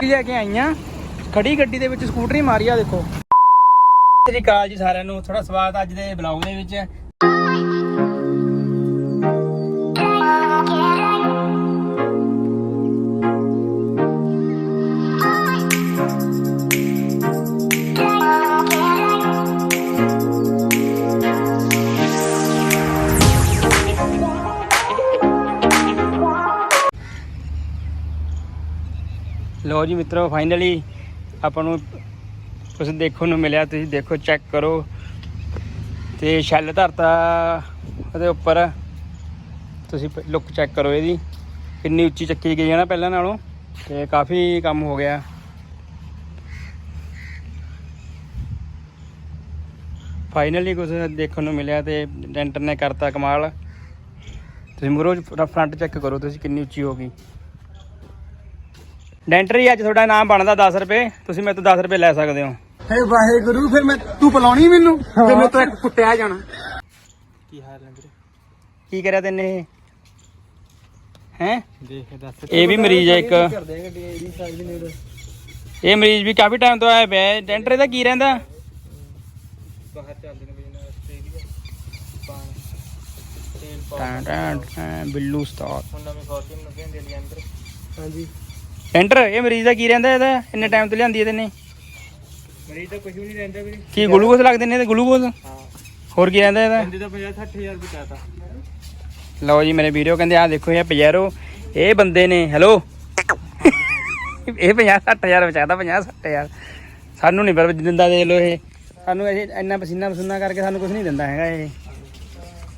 ਕੀ ਲੈ ਕੇ ਆਈਆਂ। ਖੜੀ ਗੱਡੀ ਦੇ ਵਿੱਚ ਸਕੂਟਰੀ ਮਾਰੀ ਆ, ਦੇਖੋ। ਸਤਿ ਸ਼੍ਰੀ ਅਕਾਲ ਜੀ ਸਾਰਿਆਂ ਨੂੰ। ਥੋੜਾ ਸਵਾਗਤ ਅੱਜ ਦੇ ਬਲੌਗ ਦੇ ਵਿੱਚ। ਲੋ ਜੀ ਮਿੱਤਰੋ ਫਾਈਨਲੀ ਆਪਾਂ ਨੂੰ ਕੁਝ ਦੇਖਣ ਨੂੰ ਮਿਲਿਆ, ਤੁਸੀਂ ਦੇਖੋ ਚੈੱਕ ਕਰੋ। ਤੇ ਛੱਲ ਧਰਤਾ ਉਹਦੇ ਉੱਪਰ। ਤੁਸੀਂ ਲੁੱਕ ਚੈੱਕ ਕਰੋ ਇਹਦੀ। ਕਿੰਨੀ ਉੱਚੀ ਚੱਕੀ ਗਈ ਹੈ ਨਾ ਪਹਿਲਾਂ ਨਾਲੋਂ, ਤੇ ਕਾਫੀ ਕੰਮ ਹੋ ਗਿਆ। ਫਾਈਨਲੀ ਕੁਝ ਦੇਖਣ ਨੂੰ ਮਿਲਿਆ ਤੇ ਡੈਂਟਰ ਨੇ ਕਰਤਾ ਕਮਾਲ। ਤੁਸੀਂ ਮੁਰੋ ਫਰੰਟ ਚੈੱਕ ਕਰੋ, ਤੁਸੀਂ ਕਿੰਨੀ ਉੱਚੀ ਹੋ ਗਈ। ਡੈਂਟਰ ਅੱਜ ਤੁਹਾਡਾ ਨਾਮ ਬਣਦਾ 10 ਰੁਪਏ। ਤੁਸੀਂ ਮੇਰੇ ਤੋਂ 10 ਰੁਪਏ ਲੈ ਸਕਦੇ ਹੋ। ਹੇ ਵਾਹਿਗੁਰੂ ਫਿਰ ਮੈਂ ਤੂੰ ਬੁਲਾਉਣੀ ਮੈਨੂੰ? ਫਿਰ ਮੈਂ ਤਾਂ ਇੱਕ ਕੁੱਟਿਆ ਜਾਣਾ। ਕੀ ਹਾਲ ਹੈ ਵੀਰੇ? ਕੀ ਕਰਿਆ ਤੈਨੇ ਇਹ? ਹੈ? ਦੇਖ ਦੱਸ। ਇਹ ਵੀ ਮਰੀਜ਼ ਹੈ ਇੱਕ। ਇਹ ਮਰੀਜ਼ ਵੀ ਕਾਫੀ ਟਾਈਮ ਤੋਂ ਆਇਆ ਪਿਆ ਹੈ। ਡੈਂਟਰ ਇਹਦਾ ਕੀ ਰਹਿੰਦਾ? ਬਾਹਰ ਚੱਲਦੇ ਨੇ ਬਿਜਨਸ ਆਸਟ੍ਰੇਲੀਆ ਪਾਣੀ ਬਿੱਲੂ ਉਸਤਾਦ। ਹੁਣ ਨਵੀਂ ਫੋਰਚੂਨ ਲੱਗੇ ਹੁੰਦੇ ਲਈ ਅੰਦਰ। ਹਾਂਜੀ। ਐਂਟਰ ਇਹ ਮਰੀਜ਼ ਦਾ ਕੀ ਰਹਿੰਦਾ ਇਹਦਾ? ਇੰਨੇ ਟਾਈਮ ਤੋਂ ਲਿਆਂਦੀ ਇਹਦੇ ਨੇ। ਮਰੀਜ਼ ਦਾ ਕੁਝ ਵੀ ਨਹੀਂ ਰਹਿੰਦਾ ਵੀਰੇ। ਕੀ ਗਲੂਕੋਸ ਲੱਗਦੇ ਨੇ ਇਹਦੇ? ਗਲੂਕੋਸ ਹਾਂ। ਹੋਰ ਕੀ ਰਹਿੰਦਾ ਇਹਦਾ? ਕਹਿੰਦੇ ਤਾਂ 50 60000 ਰੁਪਏ ਚਾਹਤਾ ਲਓ ਜੀ ਮੇਰੇ ਵੀਡੀਓ ਕਹਿੰਦੇ ਆ ਦੇਖੋ ਇਹ ਪਜੈਰੋ ਇਹ ਬੰਦੇ ਨੇ ਹੈਲੋ ਇਹ 50 60000 ਬਚਾਦਾ 50 60000 ਸਾਨੂੰ ਨਹੀਂ ਪਰ ਦਿੰਦਾ ਦੇ ਲੋ ਇਹ। ਸਾਨੂੰ ਇਹ ਇੰਨਾ ਪਸੀਨਾ ਪਸੀਨਾ ਕਰਕੇ ਸਾਨੂੰ ਕੁਝ ਨਹੀਂ ਦਿੰਦਾ ਹੈਗਾ ਇਹ।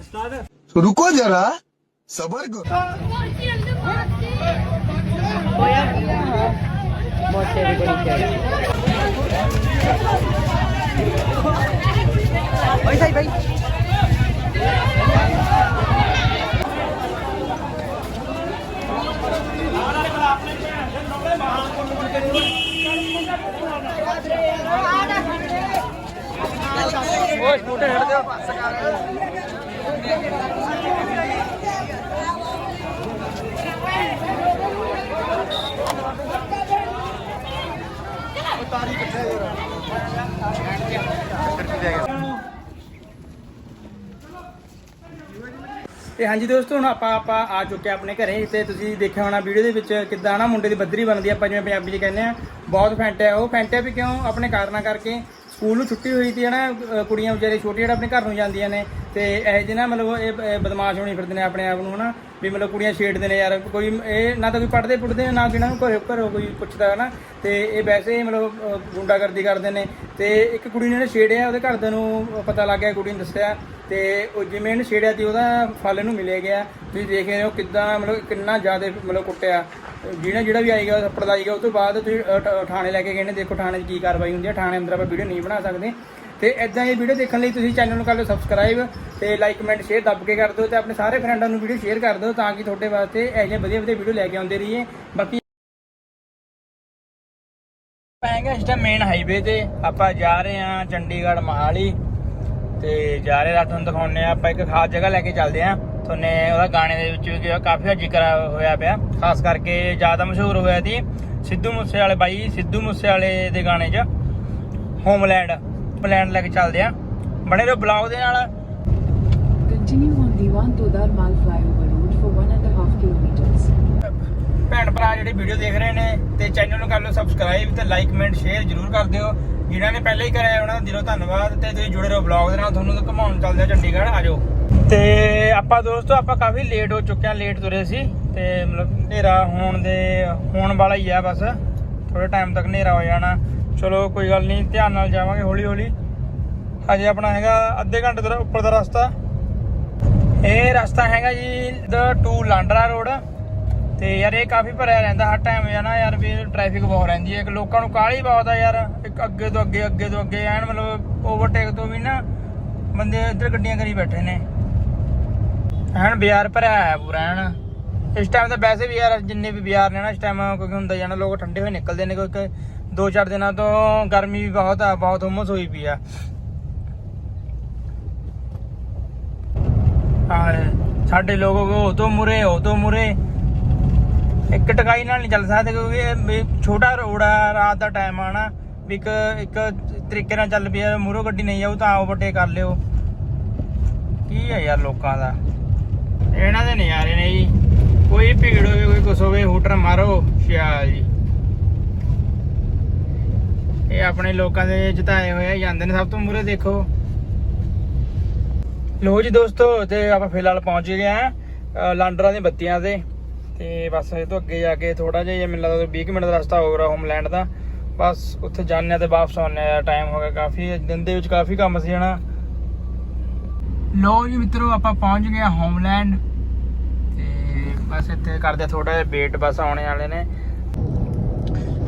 ਉਸਤਾਦ। ਰੁਕੋ ਜਰਾ ਸਬਰ ਕਰੋ। करो ਓਏ ਸਕੂਟਰ ਛੱਡ ਦਿਓ ਤੇ ਹਾਂਜੀ ਦੋਸਤੋ, ਹੁਣ ਆਪਾਂ ਆਪਾਂ ਆ ਚੁੱਕੇ ਹਾਂ ਆਪਣੇ ਘਰੇ ਤੇ ਤੁਸੀਂ ਦੇਖਿਆ ਹੋਣਾ ਵੀਡੀਓ ਦੇ ਵਿੱਚ ਕਿੱਦਾਂ ਨਾ ਮੁੰਡੇ ਦੀ ਬੱਦਰੀ ਬਣਦੀ ਆਪਾਂ ਜਿਵੇਂ ਪੰਜਾਬੀ 'ਚ ਕਹਿੰਦੇ ਆ, ਬਹੁਤ ਫੈਂਟ ਹੈ। ਉਹ ਫੈਂਟ ਹੈ ਵੀ ਕਿਉਂ? ਆਪਣੇ ਕਾਰਨਾਂ ਕਰਕੇ ਸਕੂਲ ਨੂੰ ਛੁੱਟੀ ਹੋਈ ਸੀ ਹਨਾ ਅ, ਕੁੜੀਆਂ ਵਿਚਾਰੇ ਛੋਟੇ ਜਿਹੜੇ ਆਪਣੇ ਘਰ ਨੂੰ ਜਾਂਦੀਆਂ ਨੇ ਤੇ ਇਹ ਜਿਹੇ ਨਾ ਮਤਲਬ ਇਹ ਬਦਮਾਸ਼ ਹੋਣੀ ਫਿਰਦੇ ਨੇ ਆਪਣੇ ਆਪ ਨੂੰ ਹਨਾ ਵੀ ਮਤਲਬ ਕੁੜੀਆਂ ਛੇੜਦੇ ਨੇ ਯਾਰ ਕੋਈ ਇਹ ਨਾ ਤਾਂ ਕੋਈ ਪੜਦੇ ਪੁੱਟਦੇ ਨਾ ਕਿਹਨਾਂ ਨੂੰ ਘਰੇ ਘਰੋਂ ਕੋਈ ਪੁੱਛਦਾ ਹਨਾ ਤੇ ਇਹ ਵੈਸੇ ਹੀ ਮਤਲਬ ਗੁੰਡਾਗਰਦੀ ਕਰਦੇ ਨੇ ਤੇ ਇੱਕ ਕੁੜੀ ਨੇ ਇਹਨੇ ਛੇੜਿਆ ਉਹਦੇ ਘਰਦਿਆਂ ਨੂੰ ਪਤਾ ਲੱਗ ਗਿਆ ਕੁੜੀ ਨੇ ਦੱਸਿਆ ਤੇ ਉਹ ਜਿਵੇਂ ਇਹਨੇ ਛੇੜਿਆ ਸੀ ਉਹਦਾ ਫਲ ਇਹਨੂੰ ਮਿਲਿਆ ਗਿਆ ਤੁਸੀਂ ਦੇਖ ਰਹੇ ਹੋ ਕਿੱਦਾਂ ਮਤਲਬ ਕਿੰਨਾ ਜ਼ਿਆਦਾ ਮਤਲਬ ਕੁੱਟਿਆ। ਜਿਹੜਾ ਜਿਹੜਾ ਵੀ ਆਏਗਾ ਥੱਪੜ ਦਾ ਉਸ ਤੋਂ ਬਾਅਦ ਤੁਸੀਂ ਅ, ਥਾਣੇ ਲੈ ਕੇ ਗਏ ਨੇ ਦੇਖੋ ਥਾਣੇ 'ਚ ਕੀ ਕਾਰਵਾਈ ਹੁੰਦੀ ਹੈ ਥਾਣੇ ਅੰਦਰ ਆਪਾਂ ਵੀਡੀਓ ਨਹੀਂ ਬਣਾ ਸਕਦੇ। ਤੇ ਇਦਾਂ ਦੀ ਵੀਡੀਓ ਦੇਖਣ ਲਈ ਤੁਸੀਂ ਚੈਨਲ ਨੂੰ ਕਰ ਲਓ ਸਬਸਕ੍ਰਾਈਬ ਤੇ ਲਾਈਕ ਕਮੈਂਟ ਸ਼ੇਅਰ ਦੱਬ ਕੇ ਕਰ ਦਿਓ ਤੇ ਆਪਣੇ ਸਾਰੇ ਫਰੈਂਡਾਂ ਨੂੰ ਵੀਡੀਓ ਸ਼ੇਅਰ ਕਰ ਦਿਓ ਤਾਂ ਕਿ ਤੁਹਾਡੇ ਵਾਸਤੇ ਇਹੋ ਜਿਹੇ ਵਧੀਆ ਵਧੀਆ ਵੀਡੀਓ ਲੈ ਕੇ ਆਉਂਦੇ ਰਹੀਏ। ਬਾਕੀ ਪਾਏਗਾ ਇਸ ਟਾਈਮ ਮੇਨ ਹਾਈਵੇ ਤੇ ਆਪਾਂ ਜਾ ਰਹੇ ਹਾਂ ਚੰਡੀਗੜ੍ਹ ਮਹਾਲੀ ਤੇ ਜਾ ਰਹੇ ਰਾਤ ਨੂੰ ਦਿਖਾਉਣੇ ਆ ਆਪਾਂ ਇੱਕ ਖਾਸ ਜਗ੍ਹਾ ਲੈ ਕੇ ਚੱਲਦੇ ਆ ਤੁਹਾਨੂੰ ਉਹਦਾ ਗਾਣੇ ਦੇ ਵਿੱਚ ਵੀ ਕਾਫੀ ਜ਼ਿਕਰ ਹੋਇਆ ਪਿਆ। ਖਾਸ ਕਰਕੇ ਜ਼ਿਆਦਾ ਮਸ਼ਹੂਰ ਹੋਇਆ ਸੀ ਸਿੱਧੂ ਮੂਸੇ ਵਾਲੇ ਬਾਈ ਸਿੱਧੂ ਮੂਸੇ ਵਾਲੇ ਦੇ ਗਾਣੇ 'ਚ। ਹੋਮਲੈਂਡ ਪਲਾਨ ਲੈ ਕੇ ਚੱਲਦੇ ਆ। ਬਣੇ ਰਹੋ ਬਲੌਗ ਦੇ ਨਾਲ। On Diwan Todar Mal flyover road for one and a half kilometers. ਭੈਣ ਭਰਾ ਜਿਹੜੇ ਵੀਡੀਓ ਦੇਖ ਰਹੇ ਨੇ ਤੇ ਚੈਨਲ ਨੂੰ ਕਰ ਲਓ ਸਬਸਕ੍ਰਾਈਬ ਤੇ ਲਾਈਕ ਕਮੈਂਟ ਸ਼ੇਅਰ ਜਰੂਰ ਕਰ ਦਿਓ। ਜਿਨ੍ਹਾਂ ਨੇ ਪਹਿਲਾਂ ਹੀ ਕਰਿਆ ਉਹਨਾਂ ਦਾ ਦਿਲੋਂ ਧੰਨਵਾਦ ਤੇ ਤੁਸੀਂ ਜੁੜੇ ਰਹੋ ਬਲੌਗ ਦੇ ਨਾਲ। ਤੁਹਾਨੂੰ ਤਾਂ ਘੁਮਾਉਣ ਚੱਲਦੇ ਆ ਚੰਡੀਗੜ੍ਹ, ਆ ਜਾਓ। ਤੇ ਆਪਾਂ ਦੋਸਤੋ, ਆਪਾਂ ਕਾਫੀ ਲੇਟ ਹੋ ਚੁੱਕੇ ਆ ਲੇਟ ਤੁਰੇ ਸੀ ਤੇ ਮਤਲਬ ਹਨੇਰਾ ਹੋਣ ਦੇ, ਹੋਣ ਵਾਲਾ ਹੀ ਆ ਬਸ। ਥੋੜੇ ਟਾਈਮ ਤੱਕ ਹਨੇਰਾ ਹੋ ਜਾਣਾ। ਚਲੋ, ਕੋਈ ਗੱਲ ਨਹੀਂ, ਧਿਆਨ ਨਾਲ ਜਾਵਾਂਗੇ ਹੌਲੀ ਹੌਲੀ ਹਜੇ ਆਪਣਾ ਹੈਗਾ ਅੱਧੇ ਘੰਟੇ ਦਾ ਉੱਪਰ ਦਾ ਰਸਤਾ। ਇਹ ਰਸਤਾ ਹੈਗਾ ਜੀ ਦ ਟੂ ਲਾਂਡਰਾ ਰੋਡ ਤੇ ਯਾਰ ਇਹ ਕਾਫੀ ਭਰਿਆ ਰਹਿੰਦਾ ਹਰ ਟਾਈਮ ਯਾਰ ਨਾ ਯਾਰ ਵੀ ਟ੍ਰੈਫਿਕ ਬਹੁਤ ਰਹਿੰਦੀ ਹੈ। ਇੱਕ ਲੋਕਾਂ ਨੂੰ ਕਾਹਲੀ ਬਹੁਤ ਆ ਯਾਰ। ਇੱਕ ਅੱਗੇ ਤੋਂ ਅੱਗੇ ਅੱਗੇ ਤੋਂ ਅੱਗੇ ਐਨ ਮਤਲਬ ਓਵਰਟੇਕ ਤੋਂ ਵੀ ਨਾ ਬੰਦੇ ਇੱਧਰ ਗੱਡੀਆਂ ਕਰੀ ਬੈਠੇ ਨੇ। ਐਨ ਬਾਜ਼ਾਰ ਭਰਿਆ ਹੈ ਪੂਰਾ ਐਨ। ਇਸ ਟਾਈਮ ਤਾਂ ਵੈਸੇ ਵੀ ਯਾਰ ਜਿੰਨੇ ਵੀ ਬਾਜ਼ਾਰ ਨੇ ਨਾ ਇਸ ਟਾਈਮ ਕਿਉਂਕਿ ਹੁੰਦਾ ਜਾਣਾ ਲੋਕ ਠੰਡੇ ਹੋਏ ਨਿਕਲਦੇ ਨੇ ਕਿਉਂਕਿ ਦੋ ਚਾਰ ਦਿਨਾਂ ਤੋਂ ਗਰਮੀ ਵੀ ਬਹੁਤ ਆ, ਬਹੁਤ ਹੁਮਸ ਹੋਈ ਪਈ ਆ। ਸਾਡੇ ਲੋਗੋ ਕੋ ਉਹ ਤੋਂ ਮੁਰੇ, ਉਹ ਤੋਂ ਮੁਰੇ। ਇੱਕ ਟਕਾਈ ਨਾਲ ਨਹੀਂ ਚੱਲ ਸਕਦੇ ਕਿਉਂਕਿ ਇਹ ਛੋਟਾ ਰੋਡ ਆ, ਰਾਤ ਦਾ ਟਾਈਮ ਆ ਨਾ। ਵੀ ਇੱਕ ਇੱਕ ਤਰੀਕੇ ਨਾਲ ਚੱਲ ਪਿਆ ਮੂਰੋ ਗੱਡੀ ਨਹੀਂ ਆਊ ਤਾਂ ਓਵਰਟੇਕ ਕਰ ਲਿਓ। ਕੀ ਹੈ ਯਾਰ ਲੋਕਾਂ ਦਾ? ਇਹਨਾਂ ਦੇ ਨਜ਼ਾਰੇ ਨੇ ਜੀ। ਕੋਈ ਭੀੜ ਹੋਵੇ, ਕੋਈ ਕੁਛ ਹੋਵੇ, ਹੂਟਰ ਮਾਰੋ ਸ਼ਿਆ ਜੀ। ਇਹ ਆਪਣੇ ਲੋਕਾਂ ਦੇ ਜਿਤਾਏ ਹੋਏ ਆ ਜਾਂਦੇ ਨੇ ਸਭ ਤੋਂ ਮੂਰੇ ਦੇਖੋ। ਲੋ ਜੀ ਦੋਸਤੋ, ਤੇ ਆਪਾਂ ਫਿਲਹਾਲ ਪਹੁੰਚ ਗਏ ਆ ਲਾਂਡਰਾਂ ਦੀਆਂ ਬੱਤੀਆਂ ਤੇ। ਤੇ ਬਸ ਇਹ ਤੋਂ ਅੱਗੇ ਜਾ ਕੇ ਥੋੜਾ ਜਿਹਾ ਮੈਨੂੰ ਲੱਗਦਾ 20 ਕੁ ਮਿੰਟ ਦਾ ਰਸਤਾ ਹੋਊਗਾ ਹੋਮਲੈਂਡ ਦਾ। ਬਸ ਉੱਥੇ ਜਾਂਦੇ ਆ ਤੇ ਵਾਪਸ ਆਉਂਦੇ ਆ ਟਾਈਮ ਹੋ ਗਿਆ ਕਾਫੀ, ਦਿਨ ਦੇ ਵਿੱਚ ਕਾਫੀ ਕੰਮ ਸੀ, ਹਨਾ। ਲੋ ਜੀ ਮਿੱਤਰੋ, ਆਪਾਂ ਪਹੁੰਚ ਗਏ ਆ ਹੋਮਲੈਂਡ। ਤੇ ਬਸ ਇੱਥੇ ਕਰਦੇ ਥੋੜਾ ਜਿਹਾ ਵੇਟ ਬਸ ਆਉਣੇ ਵਾਲੇ ਨੇ।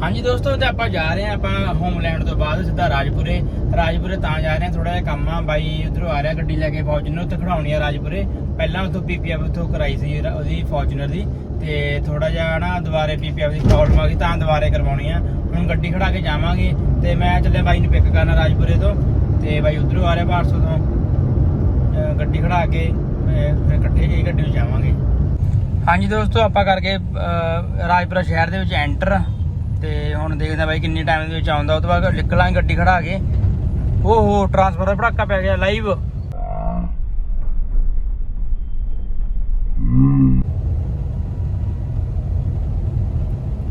ਹਾਂਜੀ ਦੋਸਤੋ, ਤੇ ਆਪਾਂ ਜਾ ਰਹੇ ਆ ਆਪਾਂ ਹੋਮਲੈਂਡ ਤੋਂ ਬਾਅਦ, ਸਿੱਧਾ ਰਾਜਪੁਰੇ। ਰਾਜਪੁਰੇ ਤਾਂ ਜਾ ਰਹੇ ਆ ਥੋੜਾ ਜਿਹਾ ਕੰਮ ਆ। ਬਾਈ ਉਧਰੋਂ ਆ ਰਿਹਾ ਗੱਡੀ ਲੈ ਕੇ ਫੌਰਚੂਨਰ ਉੱਥੇ ਖੜਾਉਣੀ ਆ ਰਾਜਪੁਰੇ। ਪਹਿਲਾਂ ਉਥੋਂ ਪੀਪੀਐਫ ਉਥੋਂ ਕਰਾਈ ਸੀ ਉਹਦੀ ਫੌਰਚੂਨਰ ਦੀ। ਤੇ ਥੋੜਾ ਜਿਹਾ ਨਾ ਦੁਬਾਰੇ ਪੀਪੀਐਫ ਦੀ ਪ੍ਰੋਬਲਮ ਆ ਗਈ, ਤਾਂ ਦੁਬਾਰੇ ਕਰਵਾਉਣੀ ਆ। ਹੁਣ ਗੱਡੀ ਖੜਾ ਕੇ ਜਾਵਾਂਗੇ, ਤੇ ਮੈਂ ਚੱਲਿਆ ਬਾਈ ਨੂੰ ਪਿਕ ਕਰਨਾ ਰਾਜਪੁਰੇ ਤੋਂ। ਤੇ ਬਾਈ ਉਧਰੋਂ ਆ ਰਿਹਾ ਭਾਰਸੋ ਤੋਂ। ਗੱਡੀ ਖੜਾ ਕੇ ਫਿਰ ਇਕੱਠੇ ਹੀ ਗੱਡੀ ਨੂੰ ਜਾਵਾਂਗੇ। ਹਾਂਜੀ ਦੋਸਤੋ, ਆਪਾਂ ਕਰਕੇ ਰਾਜਪੁਰਾ ਸ਼ਹਿਰ ਦੇ ਵਿੱਚ ਐਂਟਰ ਤੇ ਹੁਣ ਦੇਖਦੇ ਆ ਬਾਈ ਕਿੰਨੇ ਟਾਈਮ ਦੇ ਵਿੱਚ ਆਉਂਦਾ। ਉਹ ਤੋਂ ਬਾਅਦ ਨਿਕਲਾਂਗੇ ਗੱਡੀ ਖੜਾ ਕੇ। ਓਹੋ ਟਰਾਂਸਫਰ ਦਾ ਭੜਾਕਾ ਪੈ ਗਿਆ ਲਾਈਵ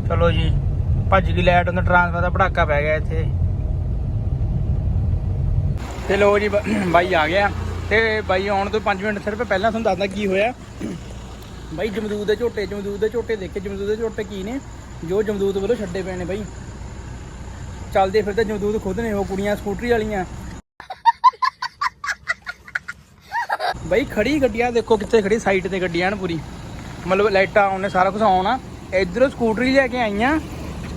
ਚਲੋ ਜੀ, ਭੱਜ ਗਈ ਲਾਈਟ ਉਹਨਾਂ ਟਰਾਂਸਫਰ ਦਾ ਭੜਾਕਾ ਪੈ ਗਿਆ ਇੱਥੇ। ਤੇ ਲੋ ਜੀ ਬਾਈ ਆ ਗਿਆ। ਤੇ ਬਾਈ ਆਉਣ ਤੋਂ 5 ਮਿੰਟ ਸਿਰਫ ਪਹਿਲਾਂ ਤੁਹਾਨੂੰ ਦੱਸਦਾ ਕੀ ਹੋਇਆ। ਬਾਈ ਜਮਦੂਦ ਦੇ ਝੋਟੇ, ਜਮਦੂਦ ਦੇ ਝੋਟੇ ਦੇਖੇ, ਜਮਦੂਦ ਦੇ ਝੋਟੇ ਕੀ ਨੇ? ਜੋ ਜਮਦੂਤ ਵੱਲੋਂ ਛੱਡੇ ਪਏ ਨੇ ਬਾਈ। ਚੱਲਦੇ ਫਿਰਦੇ ਜਮਦੂਤ ਖੁਦ ਨੇ ਉਹ ਕੁੜੀਆਂ ਸਕੂਟਰੀ ਵਾਲੀਆਂ। ਬਾਈ ਖੜੀ ਗੱਡੀਆਂ ਦੇਖੋ ਕਿੱਥੇ ਖੜੀ ਸਾਈਡ ਤੇ ਗੱਡੀਆਂ ਨੇ ਪੂਰੀ। ਮਤਲਬ ਲਾਈਟਾਂ ਉਹਨੇ ਸਾਰਾ ਕੁਝ ਆਉਣਾ। ਇਧਰੋਂ ਸਕੂਟਰੀ ਲੈ ਕੇ ਆਈਆਂ।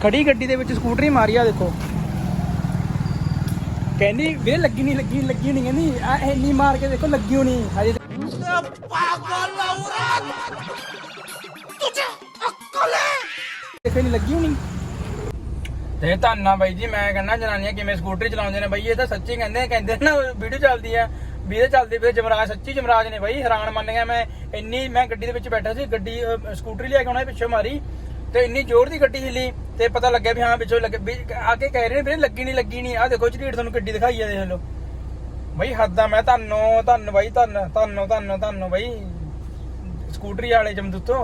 ਖੜੀ ਗੱਡੀ ਦੇ ਵਿੱਚ ਸਕੂਟਰੀ ਮਾਰੀ ਆ ਦੇਖੋ। ਕਹਿੰਦੀ ਵੇ ਲੱਗੀ ਨਹੀਂ ਲੱਗੀ ਨੀ, ਲੱਗੀ ਨਹੀਂ ਕਹਿੰਦੀ ਆ ਇੰਨੀ ਮਾਰ ਕੇ ਦੇਖੋ ਲੱਗੀ ਹੋਣੀ। ਹਜੇ ਦੇਖੋ ਨਹੀਂ ਲੱਗੀ ਹੋਣੀ। ਤੇ ਧੰਨਾ ਬਾਈ ਜੀ ਮੈਂ ਕਹਿੰਦਾ ਜਨਾਨੀਆਂ ਕਿਵੇਂ ਸਕੂਟਰੀ ਚਲਾਉਂਦੇ ਨੇ ਬਾਈ ਇਹ ਤਾਂ ਸੱਚੀ ਕਹਿੰਦੇ ਕਹਿੰਦੇ ਨਾ ਵੀਡੀਓ ਚੱਲਦੀ ਆ ਵੀ ਇਹ ਚੱਲਦੀ ਪਈ ਜਮਰਾਜ ਸੱਚੀ ਜਮਰਾਜ ਨੇ ਬਾਈ ਹੈਰਾਨ ਮੰਨ ਗਿਆ ਮੈਂ ਇੰਨੀ ਮੈਂ ਗੱਡੀ ਦੇ ਵਿੱਚ ਬੈਠਾ ਸੀ ਗੱਡੀ ਸਕੂਟਰੀ ਲਿਆ ਕੇ ਆਉਣਾ ਪਿੱਛੋਂ ਮਾਰੀ ਤੇ ਇੰਨੀ ਜ਼ੋਰ ਦੀ ਗੱਡੀ ਹਿੱਲੀ ਤੇ ਪਤਾ ਲੱਗਿਆ ਵੀ ਹਾਂ ਪਿੱਛੋਂ ਲੱਗੇ ਵੀ ਅੱਗੇ ਕਹਿ ਰਹੇ ਨੇ ਵੀ ਲੱਗੀ ਨਹੀਂ ਲੱਗੀ ਨਹੀਂ ਆ ਦੇਖੋ ਝਰੀਟ ਤੁਹਾਨੂੰ ਗੱਡੀ ਦਿਖਾਈ ਆ ਦੇਖ ਲਓ। ਬਾਈ ਹੱਦਾਂ ਮੈਂ ਤੁਹਾਨੂੰ ਤੁਹਾਨੂੰ ਬਾਈ ਤੁਹਾਨੂੰ ਤੁਹਾਨੂੰ ਤੁਹਾਨੂੰ ਤੁਹਾਨੂੰ ਬਾਈ ਸਕੂਟਰੀ ਵਾਲੇ ਜਮਦੂਤੋ।